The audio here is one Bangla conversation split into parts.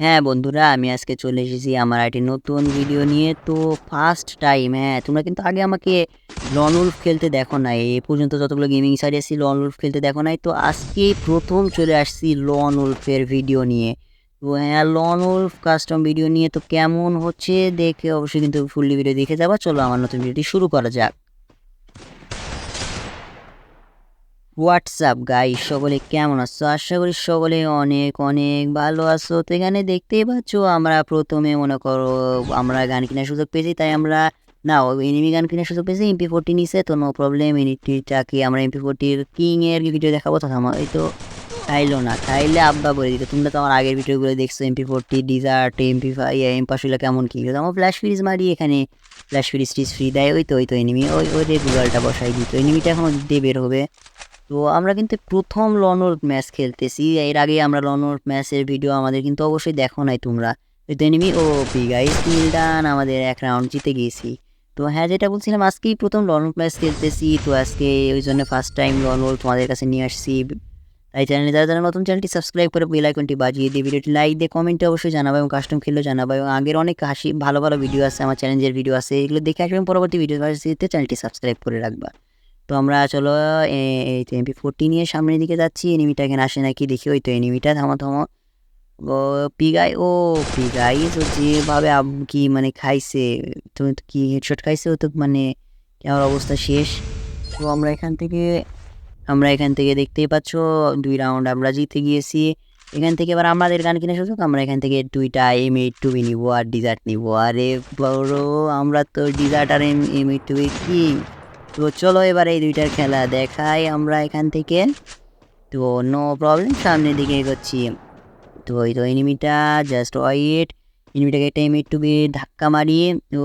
হ্যাঁ বন্ধুরা, আমি আজকে চলে এসেছি আমার একটি নতুন ভিডিও নিয়ে। তো ফার্স্ট টাইম হ্যাঁ তোমরা কিন্তু আগে আমাকে লন উলফ খেলতে দেখো নাই। এ পর্যন্ত যতগুলো গেমিং সাইড এসেছি লন উলফ খেলতে দেখো নাই। তো আজকে প্রথম চলে আসছি লন উলফের ভিডিও নিয়ে। তো হ্যাঁ লন উলফ কাস্টম ভিডিও নিয়ে তো কেমন হচ্ছে, দেখে অবশ্যই কিন্তু ফুললি ভিডিও দেখে যাবা। চলো আমার নতুন ভিডিওটি শুরু করা যাক। হোয়াটসঅ্যাপ গাই সকলে কেমন আছো? আশা করি সকলে অনেক অনেক ভালো আছো। তো এখানে দেখতেই পাচ্ছ, আমরা প্রথমে মনে করো, আমরা গান কেনার সুযোগ পেয়েছি, তাই আমরা, না এনিমি গান কেনার সুযোগ পেয়েছি এমপি ফোরটি নিছে, তো নো প্রবলেম এনিটিটাকে আমরা এমপি ফোরটির কিং এর ভিডিও দেখাবো তথা আমার তো খাইলো না। খাইলে আব্বা বলে দিত তোমরা তো আমার আগের ভিডিওগুলো দেখছ M P forty desert M P five এমপাসুলা কেমন কি? তো আমার ফ্ল্যাশ ফ্রিজ মারি এখানে ফ্ল্যাশ ফ্রিজ টিজ ফ্রি দেয়, ওই তো ওই তো এনিমি ওই ওই যে গুগলটা বসাই দিত এনিমিটা এখন দিয়ে বের হবে। তো আমরা কিন্তু প্রথম লনর ম্যাচ খেলতেছি। এর আগে আমরা লনর ম্যাচের ভিডিও আমাদের কিন্তু অবশ্যই দেখো নাই তোমরা। Enemy O P guys done আমাদের এক রাউন্ড জিতে গিয়েছি। তো হ্যাঁ যেটা বলছিলাম, আজকেই প্রথম লনর ম্যাচ খেলতেছি। তো আজকে ওই জন্য ফার্স্ট টাইম লন লনর তোমাদের কাছে নিয়ে আসছি। তাই চ্যানেলে যারা যারা নতুন চ্যানেলটি সাবস্ক্রাইব করে বেল আইকনটি বাজিয়ে দিয়ে ভিডিওটি লাইক দিয়ে কমেন্টে অবশ্যই জানাব এবং কাস্টম খেললেও জানাব। এবং আগের অনেক হাসি, ভালো ভালো ভিডিও আছে, আমার চ্যালেঞ্জের ভিডিও আছে, এগুলো দেখে আসবেন। পরবর্তী ভিডিও চ্যানেলটি সাবস্ক্রাইব করে রাখবা। তো আমরা চলো এই তো এমপি ফোরটি নিয়ে সামনের দিকে যাচ্ছি। এনিমিটা এখানে আসে নাকি দেখি। ওই তো এনিমিটা থামো ও পিগাই ও পিগাই তো যেভাবে কি মানে খাইছে তুমি তো কি হেডশট খাইছে, ও তো মানে আমার অবস্থা শেষ? তো আমরা এখান থেকে, আমরা এখান থেকে দেখতেই পাচ্ছ, দুই রাউন্ড আমরা জিতে গিয়েছি। এখান থেকে এবার আমাদের গান কিনে সুযোগ আমরা এখান থেকে দুইটা এম এইট টুবি নিবো আর ডিজার্ট নিবো। আরে বড়, আমরা তো ডিজার্ট আর এম এম এইট টুবি কি? তো চলো এবার এই দুইটার খেলা দেখাই আমরা এখান থেকে। তো নো প্রবলেম সামনের দিকে এগোচ্ছি। তো ওই তো এনিমিটা জাস্ট ওয়াইট এনিমিটাকে একটা এম টু বি ধাক্কা মারিয়ে তো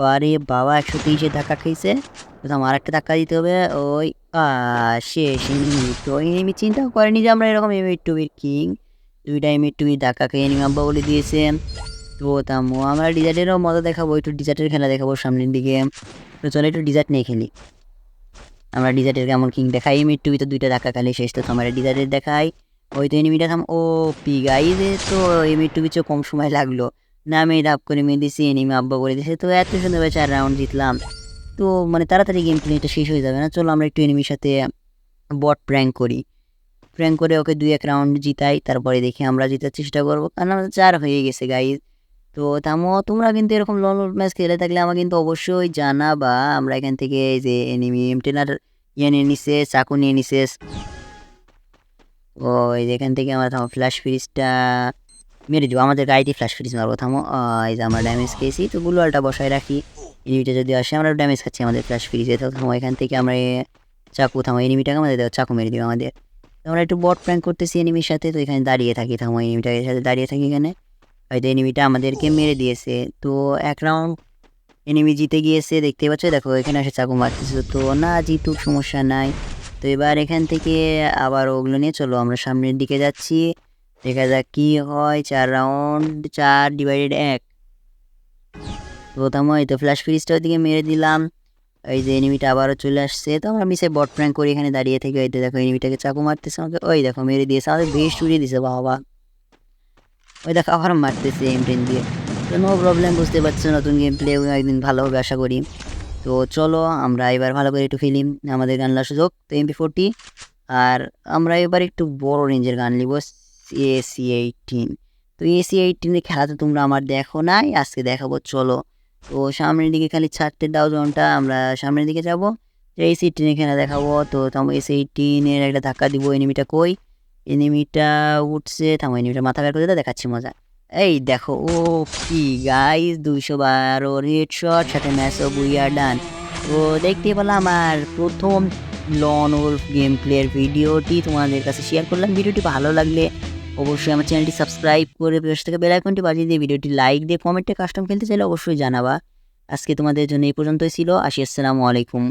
বারে বাবা, একশো তেইশে ধাক্কা খেয়েছে। তো আমার একটা ধাক্কা দিতে হবে, ওই শেষ এনিমি তো এনিমি চিন্তা করেনি যে আমরা এরকম এম টু বির কিং দুইটা এম টু ধাক্কা খেয়ে এনিমি আব্বা বলে দিয়েছে। তো তামো, আমরা ডিজার্টেরও মজা দেখাবো, একটু ডিজার্টের খেলা দেখাবো সামনের দিকে। তো চলো একটু ডিজার্ট নিয়ে খেলি। আমরা ডিজার্টের কেমন কিং দেখাই এমিট টুবি তো দুইটা ধাক্কা খালি শেষ, তো আমরা ডিজার্টের দেখাই। ওই তো এনিমিটা থাম ও পি গাইজে তো এমিট টুবি চেয়ে কম সময় লাগল। না, আমি ডাব করে মেয়ে দিছি এনিমি আব্বা করে দিয়েছে তো এত সুন্দর চার রাউন্ড জিতলাম। তো মানে তাড়াতাড়ি গেম প্লেটা শেষ হয়ে যাবে না, চলো আমরা একটু এনিমির সাথে বট প্র্যাঙ্ক করি। প্র্যাঙ্ক করে ওকে দুই এক রাউন্ড জিতাই, তারপরে দেখি আমরা জিতার চেষ্টা করব, কারণ আমাদের চার হয়ে গেছে গাইজ তো তামো তোমরা কিন্তু এরকম লং ম্যাচ খেলে থাকলে আমাকে কিন্তু অবশ্যই জানাবা। আমরা এখান থেকে এই যে এনিমি এমটেনার ইয়ে নিয়ে নিছে, চাকু নিয়ে নিছে। ও, এই যে এখান থেকে আমরা থামো ফ্ল্যাশ ফ্রিজটা মেরে দিব। আমাদের গাড়িতে ফ্ল্যাশ ফ্রিজ মারবো, থামো। এই যে আমরা ড্যামেজ খেয়েছি, তো গুলোয়ালটা বসায় রাখি। এনিমিটা যদি আসে, আমরা ড্যামেজ খাচ্ছি আমাদের ফ্ল্যাশ ফ্রিজে তো থামো, এখান থেকে আমরা চাকু, থামো এনিমিটাকে আমাদের দেখো চাকু মেরে দিব আমাদের। আমরা একটু বট প্র্যাঙ্ক করতেছি এনিমির সাথে, তো এখানে দাঁড়িয়ে থাকি, থামো এনিমিটাকে সাথে দাঁড়িয়ে থাকি এখানে। হয়তো এনিমিটা আমাদেরকে মেরে দিয়েছে। তো এক রাউন্ড এনিমি জিতে গিয়েছে, দেখতে পাচ্ছ? দেখো, এখানে এসে চাকু মারতেছে। তো না জিতুক, সমস্যা নাই। তো এবার এখান থেকে আবার ওগুলো নিয়ে চলো, আমরা সামনের দিকে যাচ্ছি। দেখা যাক কি হয়, চার রাউন্ড চার ডিভাইডেড এক। তো তামো, এই তো ফ্ল্যাশ ফ্রিজটা ওইদিকে মেরে দিলাম। এই যে এনিমিটা আবারও চলে আসছে। তো আমরা মিসে বট প্র্যাঙ্ক করি, এখানে দাঁড়িয়ে থেকে। এই তো দেখো এনিমিটাকে চাকু মারতেছে আমাকে। ওই দেখো, মেরে দিয়েছে। আমাদের বেশ উড়িয়ে দিয়েছে বাবা। ওই দেখো আবার মারতেছে এম টেন দিয়ে। তো নো প্রবলেম বুঝতে পারছ, নতুন গেম প্লে একদিন ভালো হবে আশা করি। তো চলো, আমরা এবার ভালো করে একটু ফিলিম আমাদের গান নেওয়ার সুযোগ তো এমপি ফোরটি আর আমরা এবার একটু বড় রেঞ্জের গান নিব এসি এইটিন তো এসি এইটিনের খেলা তো তোমরা আমার দেখো নাই, আজকে দেখাবো, চলো। তো সামনের দিকে খালি ছাড়তে দাও জনটা আমরা সামনের দিকে যাব। এসি এইটিনের খেলা দেখাবো, তো তোমার এসি এইটিনের একটা ধাক্কা দিব এনিমিটা কই? এনিমিটা উঠছে থামো এনিমিটা মাথা বের করে দাও, দেখাচ্ছি মজা। এই দেখো ও কি গাইস দুইশো বারো রেড শট সাথে ম্যাচ অফ উইয়ার ডান তো দেখতে পেলাম আর প্রথম লন ওলফ গেম প্লের ভিডিওটি তোমাদের কাছে শেয়ার করলাম। ভিডিওটি ভালো লাগলে অবশ্যই আমার চ্যানেলটি সাবস্ক্রাইব করে পাশ থেকে বেল বাজিয়ে দিয়ে ভিডিওটি লাইক দিয়ে কমেন্টে কাস্টম খেলতে চাইলে অবশ্যই জানাবা। আজকে তোমাদের জন্য এই পর্যন্তই ছিল। আসি আসসালামু আলাইকুম।